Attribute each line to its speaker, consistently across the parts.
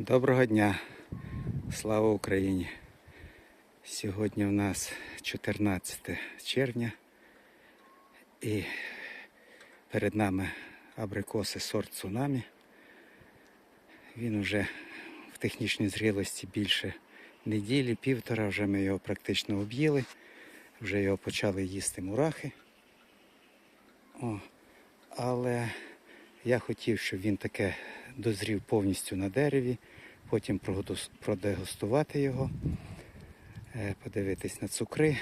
Speaker 1: Доброго дня, слава Україні! Сьогодні у нас 14 червня і перед нами абрикоси сорт цунамі. Він уже в технічній зрілості більше неділі, півтора, вже ми його практично об'їли, вже його почали їсти мурахи. О, але я хотів, щоб він таке дозрів повністю на дереві, потім продегустувати його, е, подивитись на цукри.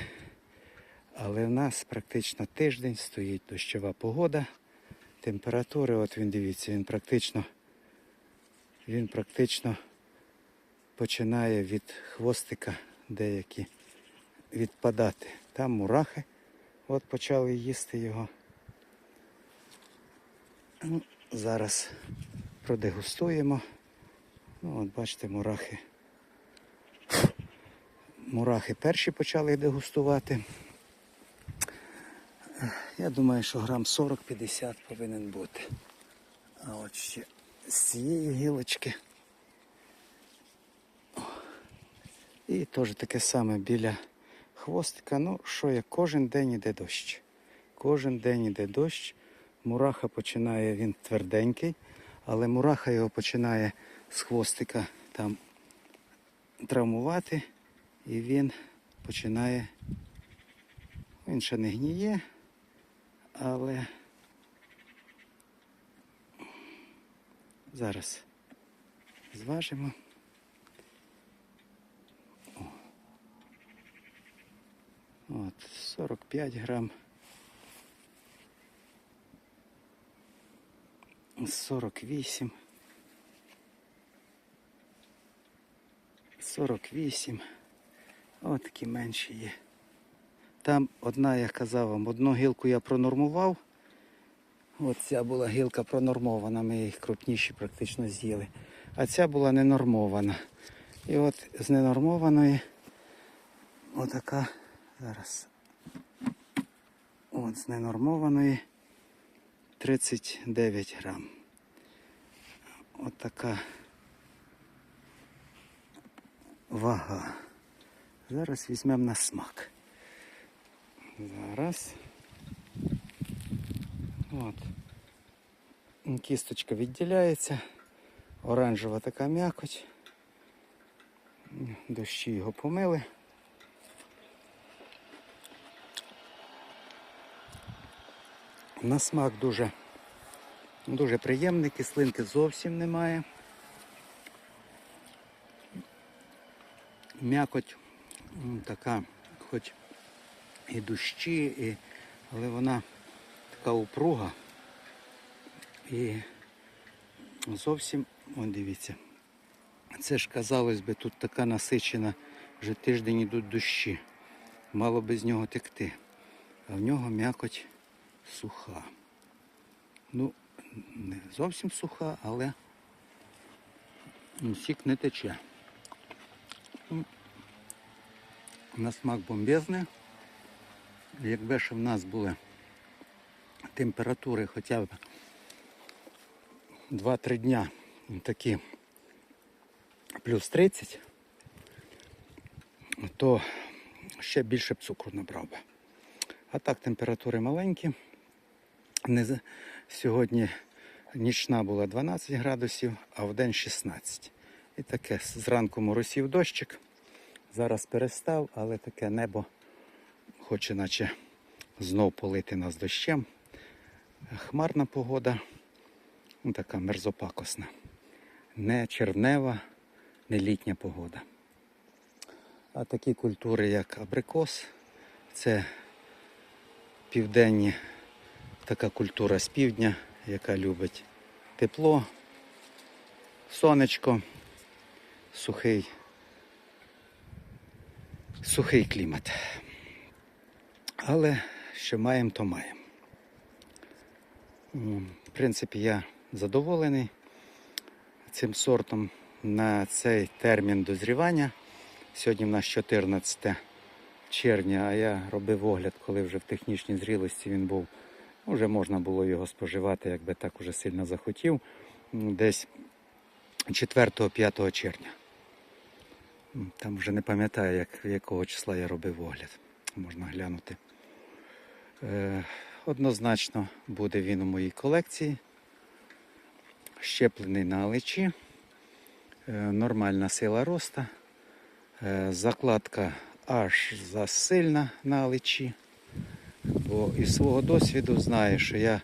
Speaker 1: Але в нас практично тиждень стоїть дощова погода. Температури, от він дивіться, він практично, він практично починає від хвостика деякі відпадати. Там мурахи, от почали їсти його. Ну, зараз продегустуємо. Ну, от бачите, мурахи. Мурахи перші почали дегустувати. Я думаю, що грам 40-50 повинен бути. А от ще з цієї гілочки. І теж таке саме біля хвостика. Ну, що як кожен день іде дощ. Кожен день іде дощ. Мураха починає, він тверденький, але мураха його починає з хвостика там травмувати, і він починає. Він ще не гніє, але зараз зважимо. От, 45 грам. 48. 48. От такі менші є. Там одна, я казав вам, одну гілку я пронормував. От ця була гілка пронормована, ми їх крупніші практично з'їли. А ця була ненормована. І от з ненормованої отака зараз. От з ненормованої 39 грам. От вага. Зараз візьмемо на смак. Зараз. От. Кісточка відділяється. Оранжева така м'якоть. Дощі його помили. На смак дуже, дуже приємний, кислинки зовсім немає. М'якоть така, хоч і дощі, і, але вона така упруга. І зовсім, о, дивіться, це ж казалось би, тут така насичена, вже тиждень ідуть дощі. Мало би з нього текти. А в нього м'якоть суха. Ну, не зовсім суха, але сік не тече. М. На смак бомбезний. Якби ще в нас були температури хоча б 2-3 дня такі плюс 30, то ще більше б цукру набрав би. А так температури маленькі. Не, сьогодні нічна була 12 градусів, а в день 16. І таке зранку моросів дощик. Зараз перестав, але таке небо хоче наче знов полити нас дощем. Хмарна погода, ну, така мерзопакосна. Не червнева, не літня погода. А такі культури, як абрикос, це південні така культура з півдня, яка любить тепло, сонечко, сухий, сухий клімат. Але що маємо, то маємо. В принципі, я задоволений цим сортом на цей термін дозрівання. Сьогодні в нас 14 червня, а я робив огляд, коли вже в технічній зрілості він був. Вже можна було його споживати, якби так уже сильно захотів. Десь 4-5 червня. Там вже не пам'ятаю, як, якого числа я робив огляд. Можна глянути. Е, однозначно буде він у моїй колекції. Щеплений на аличі. Е, нормальна сила роста. Е, закладка аж засильна на аличі. Бо із свого досвіду знаю, що я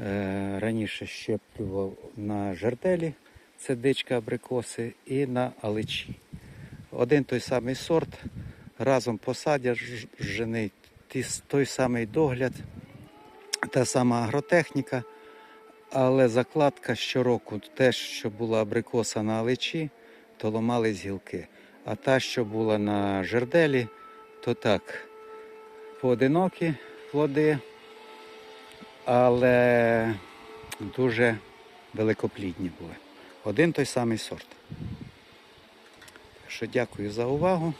Speaker 1: е, раніше щеплював на жерделі, це дичка абрикоси, і на аличі. Один той самий сорт, разом посадять той самий догляд, та сама агротехніка, але закладка щороку, те, що була абрикоса на аличі, то ломались гілки. А та, що була на жерделі, то так, поодинокі плоди, але дуже великоплідні були. Один той самий сорт. Що дякую за увагу.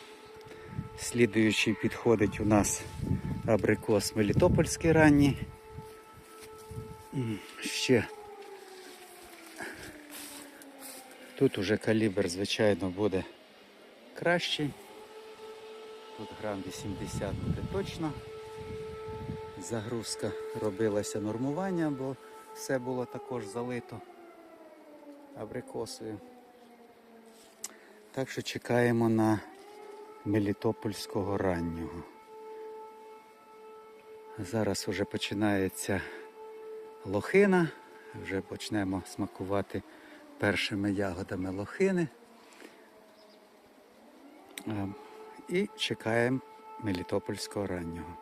Speaker 1: Слідуючий підходить у нас абрикос Мелітопольський ранній. Ще тут уже калібр, звичайно, буде кращий. Тут грам 80 буде точно. Загрузка робилася нормування, бо все було також залито абрикосою. Так що чекаємо на Мелітопольського раннього. Зараз вже починається лохина, вже почнемо смакувати першими ягодами лохини. І чекаємо Мелітопольського раннього.